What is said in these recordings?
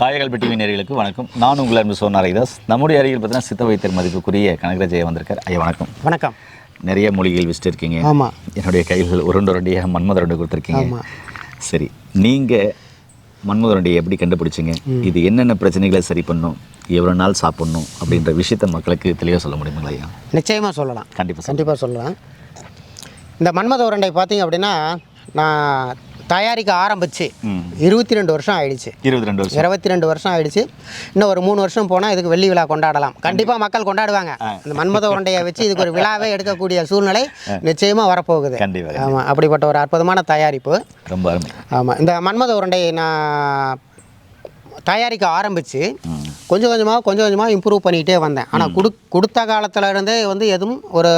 காயகல்பட்டி நேயர்களுக்கு வணக்கம். நான் உங்கள் அன்பு சோனா ரைதாஸ் நம்முடைய அருகில் பார்த்தீங்கன்னா சித்த வைத்தியர் மதிப்புக்குரிய கனகராஜ் ஐயா வந்திருக்கார். ஐயா வணக்கம். வணக்கம். நிறைய மூலிகைகள் விசிட்டு இருக்கீங்க ஆமாம் என்னுடைய கையில் உருண்டு உருண்டியாக மன்மத ரெண்டு கொடுத்துருக்கீங்க. சரி நீங்கள் மன்மத ரெண்டியை எப்படி கண்டுபிடிச்சிங்க? இது என்னென்ன பிரச்சனைகளை சரி பண்ணும்? எவ்வளோ நாள் சாப்பிடணும்? அப்படின்ற விஷயத்த மக்களுக்கு தெளிவாக சொல்ல முடியுங்களா ஐயா? நிச்சயமாக சொல்லலாம். கண்டிப்பாக கண்டிப்பாக சொல்லலாம். இந்த மன்மத உருண்டை பார்த்தீங்க அப்படின்னா நான் தயாரிக்க ஆரம்பித்து ம். இருபத்தி ரெண்டு வருஷம் ஆயிடுச்சு. இருபத்தி ரெண்டு வருஷம். இருபத்தி ரெண்டு வருஷம் ஆயிடுச்சு. இன்னும் ஒரு மூணு வருஷம் போனால் இதுக்கு வெள்ளி விழா கொண்டாடலாம். கண்டிப்பாக மக்கள் கொண்டாடுவாங்க. இந்த மன்மத உருண்டையை வச்சு இதுக்கு ஒரு விழாவே எடுக்கக்கூடிய சூழ்நிலை நிச்சயமாக வரப்போகுது. ஆமாம் அப்படிப்பட்ட ஒரு அற்புதமான தயாரிப்பு. ரொம்ப ஆமாம் இந்த மன்மத உருண்டையை நான் தயாரிக்க ஆரம்பித்து கொஞ்சம் கொஞ்சமாக கொஞ்சம் கொஞ்சமாக இம்ப்ரூவ் பண்ணிக்கிட்டே வந்தேன். ஆனால் கொடு கொடுத்த காலத்துல இருந்தே வந்து எதுவும் ஒரு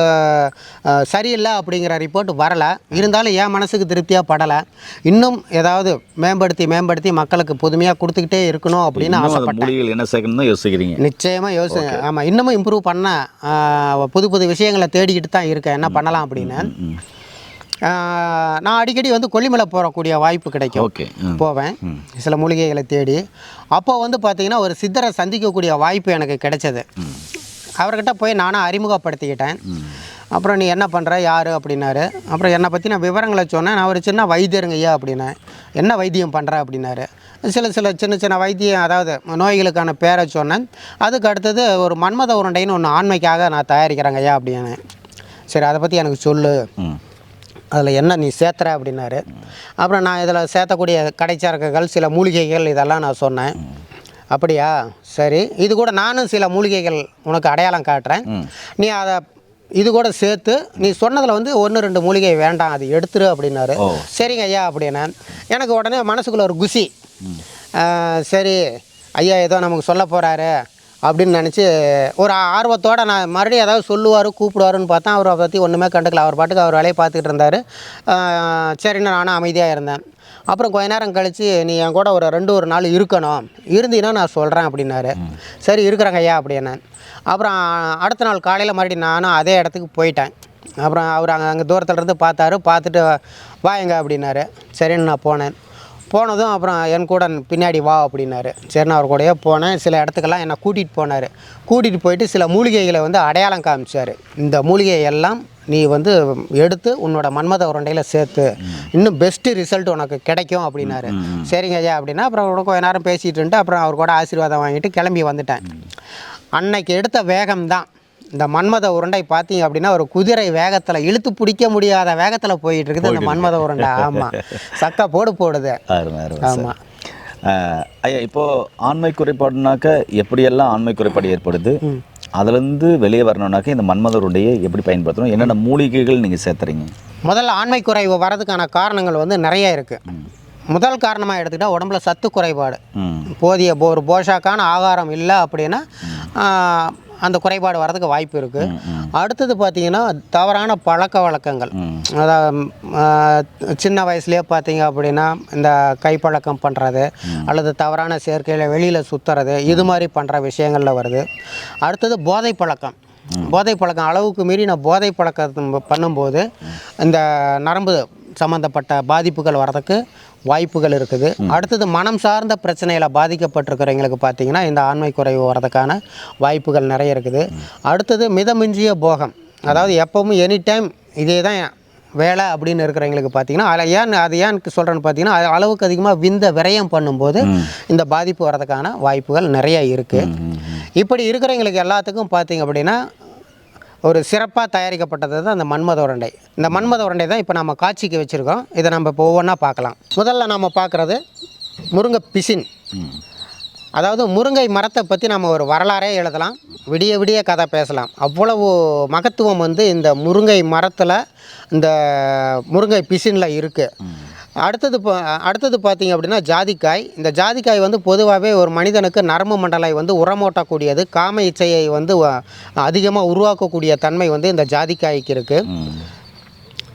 சரியில்லை அப்படிங்கிற ரிப்போர்ட் வரலை. இருந்தாலும் என் மனசுக்கு திருப்தியாக படலை. இன்னும் ஏதாவது மேம்படுத்தி மேம்படுத்தி மக்களுக்கு புதுமையாக கொடுத்துக்கிட்டே இருக்கணும் அப்படின்னு ஆசைப்பட்டேன். என்ன சேர்க்கணும் தான் யோசிக்கிறீங்க? நிச்சயமாக யோசி ஆமாம் இன்னமும் இம்ப்ரூவ் பண்ண புது புது விஷயங்களை தேடிக்கிட்டு தான் இருக்கேன். என்ன பண்ணலாம் அப்படின்னு. நான் அடிக்கடி வந்து கொல்லிமலை போகக்கூடிய வாய்ப்பு கிடைக்கும். ஓகே. போவேன். சில மூலிகைகளை தேடி. அப்போ வந்து பார்த்தீங்கன்னா ஒரு சித்தரை சந்திக்கக்கூடிய வாய்ப்பு எனக்கு கிடைச்சது. அவர்கிட்ட போய் நானும் அறிமுகப்படுத்திக்கிட்டேன். அப்புறம் நீ என்ன பண்ணுற யார்? அப்படின்னாரு. அப்புறம் என்னை பற்றி நான் விவரங்களை சொன்னேன். நான் ஒரு சின்ன வைத்தியருங்க ஐயா அப்படின்னேன். என்ன வைத்தியம் பண்ணுற அப்படின்னாரு. சில சில சின்ன சின்ன வைத்தியம் அதாவது நோய்களுக்கான பேரை சொன்னேன். அதுக்கு அடுத்தது ஒரு மன்மத உருண்டைன்னு ஒன்று ஆண்மைக்காக நான் தயாரிக்கிறேங்க ஐயா அப்படின்னு சரி அதை பற்றி எனக்கு சொல்லு. அதில் என்ன நீ சேர்த்துற அப்படின்னாரு. அப்புறம் நான் இதில் சேர்த்தக்கூடிய கடைச்சரக்குகள் சில மூலிகைகள் இதெல்லாம் நான் சொன்னேன். அப்படியா? சரி. இது கூட நானும் சில மூலிகைகள் உனக்கு அடையாளம் காட்டுறேன். நீ அதை இது கூட சேர்த்து நீ சொன்னதில் வந்து ஒன்று ரெண்டு மூலிகை வேண்டாம் அது எடுத்துரு அப்படின்னாரு. சரிங்க ஐயா அப்படின்னு எனக்கு உடனே மனசுக்குள்ள ஒரு குசி சரி. ஐயா ஏதோ நமக்கு சொல்ல போகிறாரு அப்படின்னு நினச்சி ஒரு ஆர்வத்தோடு நான் மறுபடியும் ஏதாவது சொல்லுவார் கூப்பிடுவாருன்னு பார்த்தா அவரை பற்றி ஒன்றுமே கண்டுக்கல. அவர் பாட்டுக்கு அவர் வேலையை பார்த்துக்கிட்டு இருந்தார். சரின்னு நானும் அமைதியாக இருந்தேன். அப்புறம் கொஞ்ச நேரம் கழித்து நீ என் கூட ஒரு ரெண்டு ஒரு நாள் இருக்கணும். இருந்தீங்கன்னா நான் சொல்கிறேன் அப்படின்னாரு. சரி இருக்கிறேங்க ஐயா அப்படின்னு. அப்புறம் அடுத்த நாள் காலையில் மறுபடியும் நானும் அதே இடத்துக்கு போயிட்டேன். அப்புறம் அவர் அங்கே அங்கே தூரத்துல இருந்து பார்த்தாரு. பார்த்துட்டு வா எங்க அப்படின்னாரு. சரின்னு நான் போனேன். போனதும் அப்புறம் என் கூட பின்னாடி வா அப்படின்னாரு. சரி நான் அவர் கூடயே போனேன். சில இடத்துக்கெல்லாம் என்னை கூட்டிகிட்டு போனார். கூட்டிகிட்டு போயிட்டு சில மூலிகைகளை வந்து அடையாளம் காமிச்சார். இந்த மூலிகை எல்லாம் நீ வந்து எடுத்து உன்னோட மன்மத உருண்டையில் சேர்த்து இன்னும் பெஸ்ட்டு ரிசல்ட் உனக்கு கிடைக்கும் அப்படின்னாரு. சரிங்க ஐயா அப்படின்னா அப்புறம் அவரோட கொஞ்ச நேரம் பேசிகிட்டு இருந்துட்டு அப்புறம் அவர் கூட ஆசீர்வாதம் வாங்கிட்டு கிளம்பி வந்துட்டேன். அன்னைக்கு எடுத்த வேகம்தான். இந்த மன்மத உருண்டை பார்த்தீங்க அப்படின்னா ஒரு குதிரை வேகத்தில் இழுத்து பிடிக்க முடியாத வேகத்தில் போயிட்டு இருக்குது இந்த மன்மத உருண்டை. ஆமாம் சக்கை போடு போடுது. ஆமாம் ஐயா இப்போ ஆண்மை குறைபாடுனாக்க எப்படியெல்லாம் ஆண்மை குறைபாடு ஏற்படுது? அதுலேருந்து வெளியே வரணும்னாக்க இந்த மன்மத உருண்டையை எப்படி பயன்படுத்தணும்? என்னென்ன மூலிகைகள் நீங்கள் சேர்த்துறீங்க? முதல்ல ஆண்மை குறைவு வரதுக்கான காரணங்கள் வந்து நிறைய இருக்குது முதல் காரணமாக எடுத்துக்கிட்டால் உடம்புல சத்து குறைபாடு. போதிய ஒரு போஷாக்கான ஆகாரம் இல்லை அப்படின்னா அந்த குறைபாடு வரதுக்கு வாய்ப்பு இருக்குது அடுத்தது பார்த்தீங்கன்னா தவறான பழக்க வழக்கங்கள். அதாவது சின்ன வயசுலேயே பார்த்தீங்க அப்படின்னா இந்த கைப்பழக்கம் பண்ணுறது அல்லது தவறான சேர்க்கையில் வெளியில் சுற்றுறது இது மாதிரி பண்ணுற விஷயங்களில் வருது. அடுத்தது போதை பழக்கம். போதை பழக்கம் அளவுக்கு மீறி நான் போதை பழக்கம் பண்ணும்போது இந்த நரம்பு சம்மந்தப்பட்ட பாதிப்புகள் வரதுக்கு வாய்ப்புகள் இருக்குது. அடுத்தது மனம் சார்ந்த பிரச்சனையில் பாதிக்கப்பட்டிருக்கிறவங்களுக்கு பார்த்தீங்கன்னா இந்த ஆண்மை குறைவு வரதுக்கான வாய்ப்புகள் நிறைய இருக்குது. அடுத்தது மிதமிஞ்சிய போகம். அதாவது எப்பவும் எனி டைம் இதே தான் வேலை அப்படின்னு இருக்கிறவங்களுக்கு பார்த்தீங்கன்னா அதில் ஏன் அது ஏன் சொல்கிறேன்னு பார்த்தீங்கன்னா அது அளவுக்கு அதிகமாக விந்த விரயம் பண்ணும்போது இந்த பாதிப்பு வரதுக்கான வாய்ப்புகள் நிறைய இருக்குது இப்படி இருக்கிறவங்களுக்கு எல்லாத்துக்கும் பார்த்தீங்க அப்படின்னா ஒரு சிறப்பாக தயாரிக்கப்பட்டது தான் அந்த மன்மத உருண்டை. இந்த மன்மத உருண்டை தான் இப்போ நம்ம காட்சிக்கு வச்சுருக்கோம். இதை நம்ம இப்போ ஒவ்வொன்றா பார்க்கலாம். முதல்ல நம்ம பார்க்குறது முருங்கை பிசின். அதாவது முருங்கை மரத்தை பற்றி நம்ம ஒரு வரலாறே எழுதலாம். விடிய விடிய கதை பேசலாம். அவ்வளவு மகத்துவம் வந்து இந்த முருங்கை மரத்தில் இந்த முருங்கை பிசினில் இருக்குது அடுத்தது பா அடுத்தது பார்த்தீங்க அப்படின்னா ஜாதிக்காய். இந்த ஜாதிக்காய் வந்து பொதுவாகவே ஒரு மனிதனுக்கு நரம்பு மண்டலை வந்து உரமோட்டக்கூடியது. காம இச்சையை வந்து அதிகமாக உருவாக்கக்கூடிய தன்மை வந்து இந்த ஜாதிக்காய்க்கு இருக்குது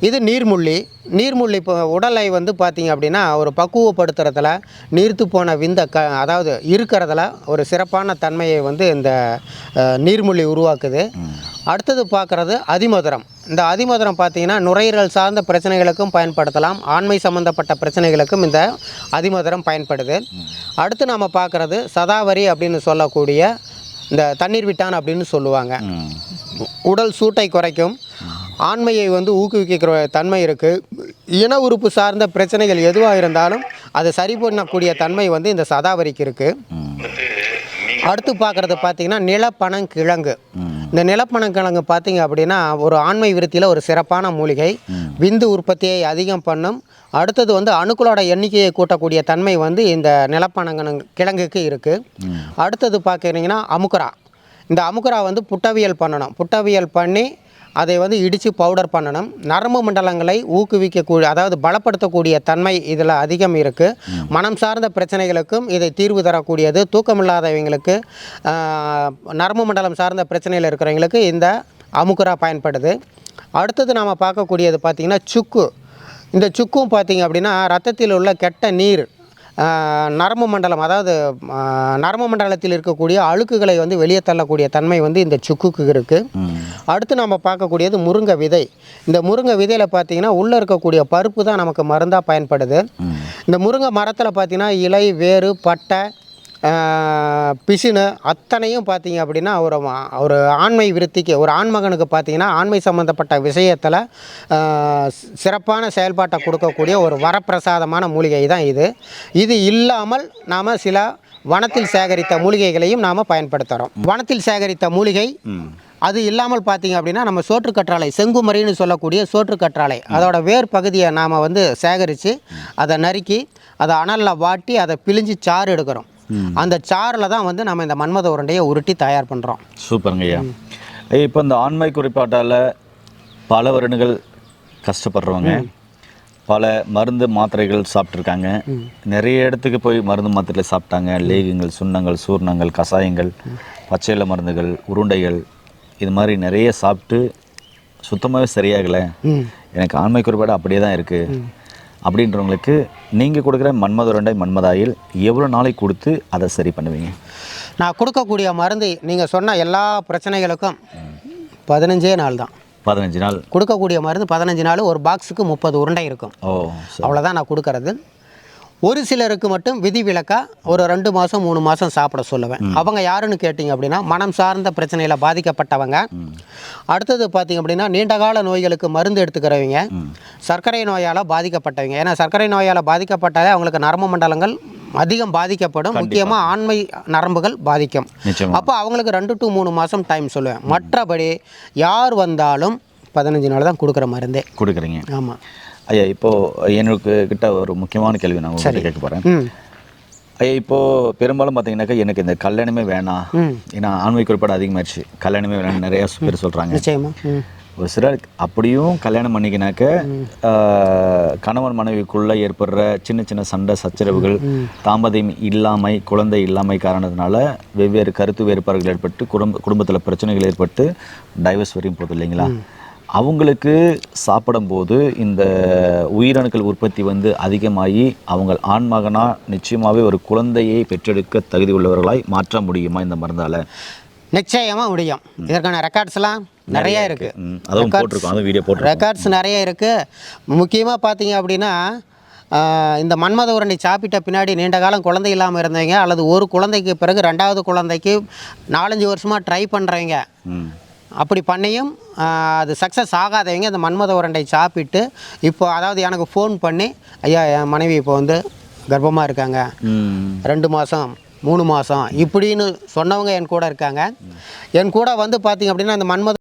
இது நீர்முள்ளி. நீர்முள்ளி இப்போ உடலை வந்து பார்த்தீங்க அப்படின்னா ஒரு பக்குவப்படுத்துறதுல நீர்த்து போன விந்த க அதாவது இருக்கிறதுல ஒரு சிறப்பான தன்மையை வந்து இந்த நீர்முள்ளி உருவாக்குது. அடுத்தது பார்க்குறது அதிமதுரம். இந்த அதிமதுரம் பார்த்தீங்கன்னா நுரையீரல் சார்ந்த பிரச்சனைகளுக்கும் பயன்படுத்தலாம். ஆண்மை சம்பந்தப்பட்ட பிரச்சனைகளுக்கும் இந்த அதிமதுரம் பயன்படுது. அடுத்து நாம் பார்க்குறது சதாவரி அப்படின்னு சொல்லக்கூடிய இந்த தண்ணீர் விட்டான் அப்படின்னு சொல்லுவாங்க. உடல் சூட்டை குறைக்கும். ஆண்மையை வந்து ஊக்குவிக்கிற தன்மை இருக்குது இன உறுப்பு சார்ந்த பிரச்சனைகள் எதுவாக இருந்தாலும் அதை சரி பண்ணக்கூடிய தன்மை வந்து இந்த சதாவரிக்கு இருக்குது அடுத்து பார்க்குறது பார்த்தீங்கன்னா நிலப்பனங்கிழங்கு இந்த நிலப்பனங்கிழங்கு பார்த்தீங்க அப்படின்னா ஒரு ஆண்மை விருத்தியில் ஒரு சிறப்பான மூலிகை. விந்து உற்பத்தியை அதிகம் பண்ணும். அடுத்தது வந்து அணுக்களோட எண்ணிக்கையை கூட்டக்கூடிய தன்மை வந்து இந்த நிலப்பனங்கிழங்கு கிழங்குக்கு இருக்குது அடுத்தது பார்க்குறீங்கன்னா அமுக்குரா. இந்த அமுக்குரா வந்து புட்டவியல் பண்ணணும். புட்டவியல் பண்ணி அதை வந்து இடித்து பவுடர் பண்ணணும். நரம்பு மண்டலங்களை ஊக்குவிக்கக்கூடிய அதாவது பலப்படுத்தக்கூடிய தன்மை இதில் அதிகம் இருக்குது மனம் சார்ந்த பிரச்சனைகளுக்கும் இதை தீர்வு தரக்கூடியது. தூக்கமில்லாதவங்களுக்கு நரம்பு மண்டலம் சார்ந்த பிரச்சனையில் இருக்கிறவங்களுக்கு இந்த அமுக்குரா பயன்படுது. அடுத்தது நாம் பார்க்கக்கூடியது பார்த்திங்கன்னா சுக்கு. இந்த சுக்கும் பார்த்தீங்க அப்படின்னா ரத்தத்தில் உள்ள கெட்ட நீர் நரம்பு மண்டலம் அதாவது நரம்பு மண்டலத்தில் இருக்கக்கூடிய அழுக்குகளை வந்து வெளியே தள்ளக்கூடிய தன்மை வந்து இந்த சுக்குக்கு இருக்குது அடுத்து நம்ம பார்க்கக்கூடியது முருங்கை விதை. இந்த முருங்கை விதையில் பார்த்தீங்கன்னா உள்ளே இருக்கக்கூடிய பருப்பு தான் நமக்கு மருந்தாக பயன்படுது. இந்த முருங்கை மரத்தில் பார்த்தீங்கன்னா இலை வேறு பட்டை பிசினு அத்தனையும் பார்த்தீங்க அப்படின்னா ஒரு ஒரு ஆண்மை விருத்திக்கு ஒரு ஆண்மகனுக்கு பார்த்தீங்கன்னா ஆண்மை சம்மந்தப்பட்ட விஷயத்தில் சிறப்பான செயல்பாட்டை கொடுக்கக்கூடிய ஒரு வரப்பிரசாதமான மூலிகை தான் இது. இது இல்லாமல் நாம் சில வனத்தில் சேகரித்த மூலிகைகளையும் நாம் பயன்படுத்துகிறோம் வனத்தில் சேகரித்த மூலிகை அது இல்லாமல் பார்த்தீங்க அப்படின்னா நம்ம சோற்றுக்கற்றாழை செங்குமரின்னு சொல்லக்கூடிய சோற்றுக்கற்றாழை அதோட வேர் பகுதியை நாம் வந்து சேகரித்து அதை நறுக்கி அதை அனலில் வாட்டி அதை பிழிஞ்சு சாறு எடுக்கிறோம். அந்த சாறில் தான் வந்து நம்ம இந்த மன்மத உருண்டையை உருட்டி தயார் பண்ணுறோம் சூப்பருங்க ஐயா. இப்போ இந்த ஆண்மை குறைபாட்டால் பல வருடங்கள் கஷ்டப்படுறவங்க பல மருந்து மாத்திரைகள் சாப்பிட்ருக்காங்க நிறைய இடத்துக்கு போய் மருந்து மாத்திரை சாப்பிட்டாங்க. லேகியங்கள் சுண்ணங்கள் சூர்ணங்கள் கஷாயங்கள் பச்சையில மருந்துகள் உருண்டைகள் இது மாதிரி நிறைய சாப்பிட்டு சுத்தமாகவே சரியாகலை. எனக்கு ஆண்மை குறைபாடு அப்படியே தான் இருக்குது அப்படின்றவங்களுக்கு நீங்கள் கொடுக்குற மன்மத உருண்டை மன்மதாயில் எவ்வளோ நாளைக்கு கொடுத்து அதை சரி பண்ணுவீங்க? நான் கொடுக்கக்கூடிய மருந்து நீங்கள் சொன்ன எல்லா பிரச்சனைகளுக்கும் பதினஞ்சே நாள் தான். பதினஞ்சு நாள். கொடுக்கக்கூடிய மருந்து பதினஞ்சு நாள் ஒரு பாக்ஸுக்கு முப்பது உருண்டை இருக்கும். ஓ. அவ்வளோதான் நான் கொடுக்கறது. ஒரு சிலருக்கு மட்டும் விதிவிலக்கா ஒரு ரெண்டு மாதம் மூணு மாதம் சாப்பிட சொல்லுவேன். அவங்க யாருன்னு கேட்டிங்க அப்படின்னா மனம் சார்ந்த பிரச்சனையில் பாதிக்கப்பட்டவங்க. அடுத்தது பார்த்தீங்க அப்படின்னா நீண்டகால நோய்களுக்கு மருந்து எடுத்துக்கிறவங்க. சர்க்கரை நோயால் பாதிக்கப்பட்டவங்க. ஏன்னா சர்க்கரை நோயால் பாதிக்கப்பட்டாலே அவங்களுக்கு நரம்பு மண்டலங்கள் அதிகம் பாதிக்கப்படும். முக்கியமாக ஆண்மை நரம்புகள் பாதிக்கும். அப்போ அவங்களுக்கு ரெண்டு டு மூணு மாதம் டைம் சொல்லுவேன். மற்றபடி யார் வந்தாலும் பதினஞ்சு நாள் தான் கொடுக்குற மருந்தே. கொடுக்குறீங்க. ஆமாம் ஐயா இப்போ எனக்கு கிட்ட ஒரு முக்கியமான கேள்வி நான் உங்கள்கிட்ட கேட்க போகிறேன் ம். ஐயா இப்போ பெரும்பாலும் பார்த்தீங்கன்னாக்கா எனக்கு இந்த கல்யாணமே வேணாம். ஏன்னா ஆண்மை குறைபாடு அதிகமாகிடுச்சு கல்யாணமே வேணாம் நிறைய பேர் சொல்கிறாங்க ஒரு சிலர் அப்படியும் கல்யாணம் பண்ணிக்கினாக்க கணவன் மனைவிக்குள்ள ஏற்படுற சின்ன சின்ன சண்டை சச்சரவுகள் தாம்பதியம் இல்லாமை குழந்தை இல்லாமை காரணத்தினால வெவ்வேறு கருத்து வேறுபாடுகள் ஏற்பட்டு குடும்ப குடும்பத்தில் பிரச்சனைகள் ஏற்பட்டு டைவர்ஸ் வரையும் போகுது இல்லைங்களா? அவங்களுக்கு சாப்பிடும்போது இந்த உயிரணுக்கள் உற்பத்தி வந்து அதிகமாகி அவங்க ஆண்மகனா நிச்சயமாகவே ஒரு குழந்தையை பெற்றெடுக்க தகுதி உள்ளவர்களாய் மாற்ற முடியுமா இந்த மருந்தால? நிச்சயமாக முடியும். இதற்கான ரெக்கார்ட்ஸ்லாம் நிறைய இருக்குது அதுவும் போட்டிருக்கோம். அதுவும் வீடியோ ரெக்கார்ட்ஸ் நிறைய இருக்குது முக்கியமாக பார்த்தீங்க அப்படின்னா இந்த மன்மத உருண்டை சாப்பிட்ட பின்னாடி நீண்ட காலம் குழந்தை இல்லாமல் இருந்தவங்க அல்லது ஒரு குழந்தைக்கு பிறகு ரெண்டாவது குழந்தைக்கு நாலஞ்சு வருஷமாக ட்ரை பண்ணுறவங்க அப்படி பண்ணியும் அது சக்ஸஸ் ஆகாதவங்க அந்த மன்மத உருண்டை சாப்பிட்டு இப்போ அதாவது எனக்கு ஃபோன் பண்ணி ஐயா என் மனைவி இப்போ வந்து கர்ப்பமாக இருக்காங்க. ரெண்டு மாதம் மூணு மாதம் இப்படின்னு சொன்னவங்க என் கூட இருக்காங்க. என் கூட வந்து பார்த்தீங்க அப்படின்னா இந்த மன்மத